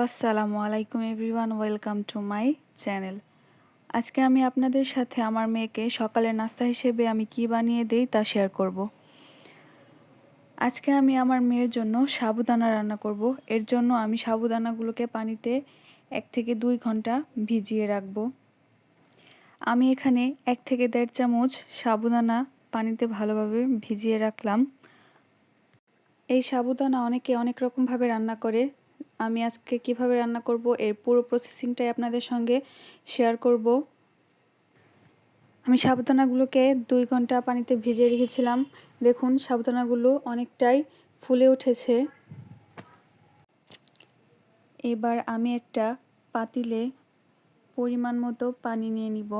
আসসালামু আলাইকুম everyone, welcome to my channel আজকে আমি আপনাদের সাথে আমার মেয়েকে সকালের নাস্তা হিসেবে আমি কি বানিয়ে দেই তা শেয়ার করব। আজকে আমি আমার মেয়ের জন্য সাবুদানা রান্না করব। এর জন্য আমি সাবুদানাগুলোকে পানিতে এক থেকে দুই ঘণ্টা ভিজিয়ে রাখব আমি এখানে এক থেকে দেড় চামচ সাবুদানা পানিতে ভালোভাবে ভিজিয়ে রাখলাম এই সাবুদানা অনেকে অনেক রকমভাবে রান্না করে আমি আজকে কীভাবে রান্না করব, এর পুরো প্রসেসিংটাই আপনাদের সঙ্গে শেয়ার করব। আমি সাবুদানাগুলোকে দুই ঘণ্টা পানিতে ভিজিয়ে রেখেছিলাম। দেখুন সাবুদানাগুলো অনেকটাই ফুলে উঠেছে। এবার আমি একটা পাতিলে পরিমাণ মতো পানি নিয়ে নিব।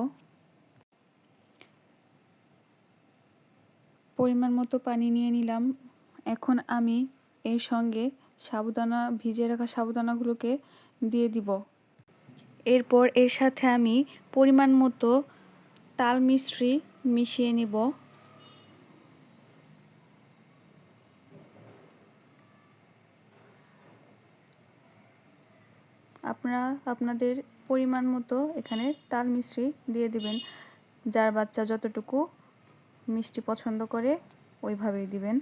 পরিমাণ মতো পানি নিয়ে নিলাম। এখন আমি এর সঙ্গে সাবুদানা ভিজে রাখা সাবুদানাগুলোকে দিয়ে দিব। এরপর এর সাথে আমি পরিমাণ মতো তাল মিশ্রি মিশিয়ে নিব। আপনারা, আপনাদের পরিমাণ মতো এখানে তাল মিশ্রি দিয়ে দিবেন। যার বাচ্চা যতটুকু মিষ্টি পছন্দ করে, ওইভাবেই দিবেন।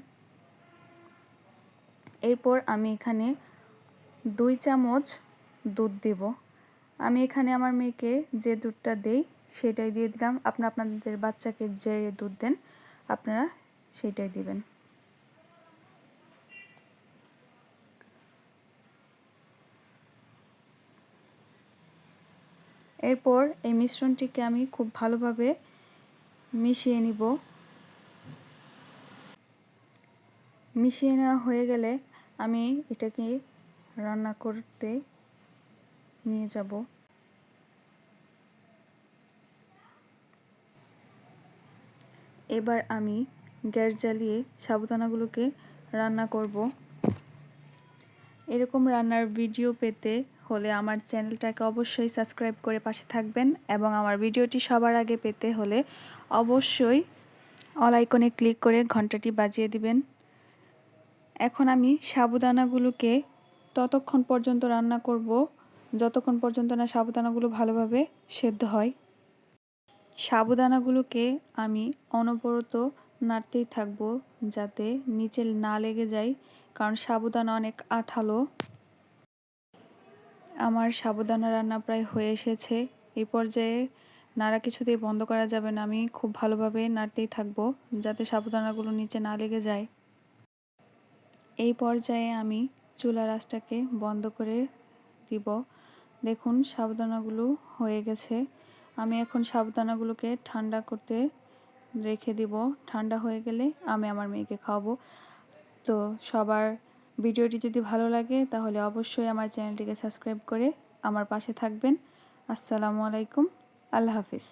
এরপর আমি এখানে দুই চামচ দুধ দেব। আমি এখানে আমার মেয়েকে যে দুধটা দেই সেটাই দিয়ে দিলাম। আপনারা আপনাদের বাচ্চাকে যে দুধ দেন, আপনারা সেটাই দিবেন। এরপর এই মিশ্রণটিকে আমি খুব ভালোভাবে মিশিয়ে নিব। মিশিয়ে নেওয়া হয়ে গেলে আমি এটাকে রান্না করতে নিয়ে যাব। এবার আমি গ্যাস জ্বালিয়ে সাবুদানাগুলোকে রান্না করব। এরকম রান্নার ভিডিও পেতে হলে আমার চ্যানেলটাকে অবশ্যই সাবস্ক্রাইব করে পাশে থাকবেন এবং আমার ভিডিওটি সবার আগে পেতে হলে অবশ্যই অল আইকনে ক্লিক করে ঘন্টাটি বাজিয়ে দিবেন। এখন আমি সাবুদানাগুলোকে ততক্ষণ পর্যন্ত রান্না করব, যতক্ষণ পর্যন্ত না সাবুদানাগুলো ভালোভাবে সেদ্ধ হয়। সাবুদানাগুলোকে আমি অনবরত নাড়তেই থাকব যাতে নিচে না লেগে যায়, কারণ সাবুদানা অনেক আঠালো। আমার সাবুদানা রান্না প্রায় হয়ে এসেছে। এই পর্যায়ে নাড়া কিছুতেই বন্ধ করা যাবে না। আমি খুব ভালোভাবে নাড়তেই থাকব যাতে সাবুদানাগুলো নিচে না লেগে যায়। এই পর্যায়ে আমি চুলা রাসটাকে বন্ধ করে দিব। দেখুন সাবুদানাগুলো হয়ে গেছে। আমি এখন সাবুদানাগুলোকে ঠান্ডা করতে রেখে দিব। ঠান্ডা হয়ে গেলে আমি আমার মেয়েকে খাওয়াবো। তো সবার ভিডিওটি যদি ভালো লাগে, তাহলে অবশ্যই আমার চ্যানেলটিকে সাবস্ক্রাইব করে আমার পাশে থাকবেন। আসসালামু আলাইকুম। আল্লাহ হাফিজ।